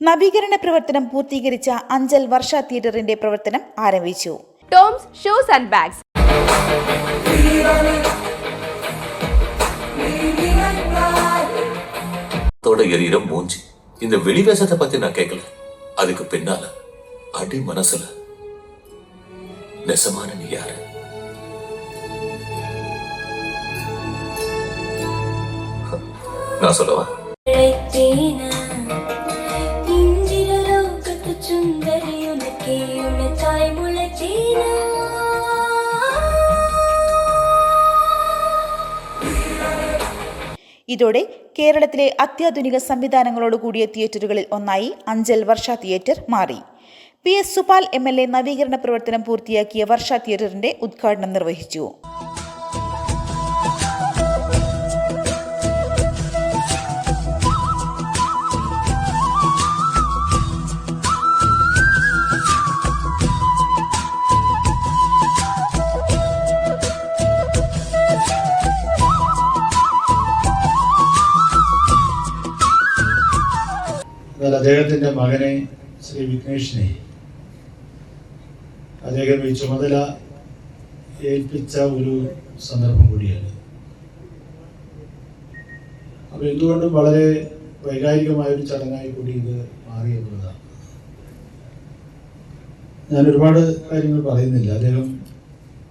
നവീകരണ പ്രവർത്തനം പൂർത്തീകരിച്ച അഞ്ചൽ വർഷ തിയേറ്ററിന്റെ പ്രവർത്തനം ആരംഭിച്ചു ടോംസ് ഷൂസ് ആൻഡ് ബാഗ്സ് தோட எரியிற மூஞ்சி இந்த வெளிவேசத்தை பத்தி நான் கேட்கல அதுக்கு பின்னால அடி மனசுல நெசமான நீ யாரு நான் சொல்லவா ഇതോടെ കേരളത്തിലെ അത്യാധുനിക സംവിധാനങ്ങളോട് കൂടിയ തിയേറ്ററുകളിൽ ഒന്നായി അഞ്ചൽ വർഷ തിയേറ്റർ മാറി. P S Supal M L A നവീകരണ പ്രവർത്തനം പൂർത്തിയാക്കിയ വർഷ തിയേറ്ററിന്റെ ഉദ്ഘാടനം നിർവഹിച്ചു. എന്നാൽ അദ്ദേഹത്തിന്റെ മകനെ ശ്രീ വിഘ്നേഷിനെ അദ്ദേഹം ഈ ചുമതല ഏൽപ്പിച്ച ഒരു സന്ദർഭം കൂടിയാണ്. അപ്പോൾ എന്തുകൊണ്ടും വളരെ വൈകാരികമായ ഒരു ചടങ്ങായി കൂടി ഇത് മാറി എന്നുള്ളതാണ്. ഞാൻ ഒരുപാട് കാര്യങ്ങൾ പറയുന്നില്ല. അദ്ദേഹം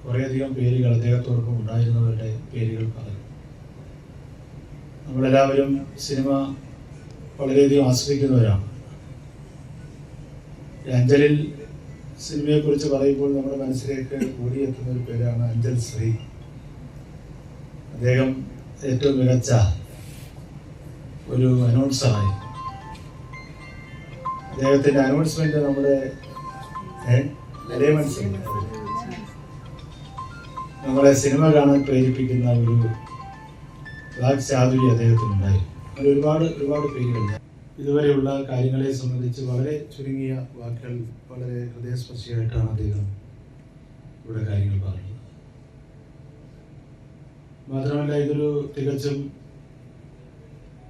കുറേയധികം പേരുകൾ അദ്ദേഹത്തോടൊപ്പം ഉണ്ടായിരുന്നവരുടെ പേരുകൾ പറഞ്ഞു. നമ്മളെല്ലാവരും സിനിമ വളരെയധികം ആശ്രയിക്കുന്നവരാണ് അഞ്ചലിൽ സിനിമയെ കുറിച്ച് പറയുമ്പോൾ നമ്മുടെ മനസ്സിലേക്ക് കൂടിയെത്തുന്ന ഒരു പേരാണ് അഞ്ചൽ ശ്രീ. അദ്ദേഹം ഏറ്റവും മികച്ച ഒരു അനൗൺസറായി. അദ്ദേഹത്തിന്റെ അനൗൺസ്മെന്റ് നമ്മുടെ നമ്മളെ സിനിമ. കാണാൻ പ്രേരിപ്പിക്കുന്ന ഒരു വാക്ചാതുരി അദ്ദേഹത്തിനുണ്ടായിരുന്നു. അങ്ങനെ ഒരുപാട് ഒരുപാട് പേരുകളുണ്ട് ഇതുവരെയുള്ള കാര്യങ്ങളെ സംബന്ധിച്ച് വളരെ ചുരുങ്ങിയ വാക്കുകൾ വളരെ ഹൃദയസ്പർശിയായിട്ടാണ് അദ്ദേഹം ഇവിടെ കാര്യങ്ങൾ പറഞ്ഞത് മാത്രമല്ല ഇതൊരു തികച്ചും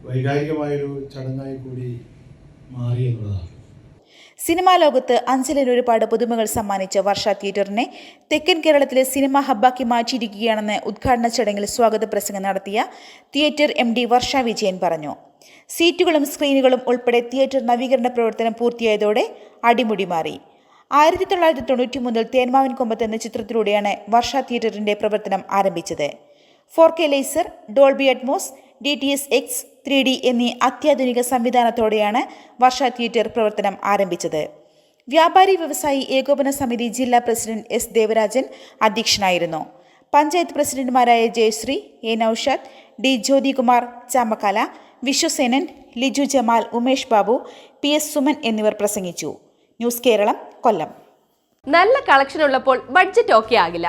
വൈകാരികമായൊരു ചടങ്ങായി കൂടി മാറി എന്നുള്ളതാണ്. സിനിമാ ലോകത്ത് അഞ്ചലിന് ഒരുപാട് പുതുമകൾ സമ്മാനിച്ച വർഷ തിയേറ്ററിനെ തെക്കൻ കേരളത്തിലെ സിനിമാ ഹബ്ബാക്കി മാറ്റിയിരിക്കുകയാണെന്ന് ഉദ്ഘാടന ചടങ്ങിൽ സ്വാഗത പ്രസംഗം നടത്തിയ theatre M D Varsha Vijayan പറഞ്ഞു. സീറ്റുകളും സ്ക്രീനുകളും ഉൾപ്പെടെ തിയേറ്റർ നവീകരണ പ്രവർത്തനം പൂർത്തിയായതോടെ അടിമുടി മാറി. ആയിരത്തി തൊള്ളായിരത്തി തൊണ്ണൂറ്റി മൂന്നിൽ തേന്മാവിൻ കൊമ്പത്ത് എന്ന ചിത്രത്തിലൂടെയാണ് വർഷ തിയേറ്ററിന്റെ പ്രവർത്തനം ആരംഭിച്ചത്. Four K laser Dolby Atmos D T S X three D എന്നീ അത്യാധുനിക സംവിധാനത്തോടെയാണ് വർഷ തിയേറ്റർ പ്രവർത്തനം ആരംഭിച്ചത്. വ്യാപാരി വ്യവസായി ഏകോപന സമിതി ജില്ലാ പ്രസിഡന്റ് എസ് ദേവരാജൻ അധ്യക്ഷനായിരുന്നു. പഞ്ചായത്ത് പ്രസിഡന്റുമാരായ Jayashree A Noushad D Jyothikumar Chamakkala Viswasenan Liju Jamal Umesh Babu P S Suman എന്നിവർ പ്രസംഗിച്ചു. ന്യൂസ് കേരളം കൊല്ലം. നല്ല കളക്ഷൻ ഉള്ളപ്പോൾ ബഡ്ജറ്റ് ഓക്കെ ആകില്ല.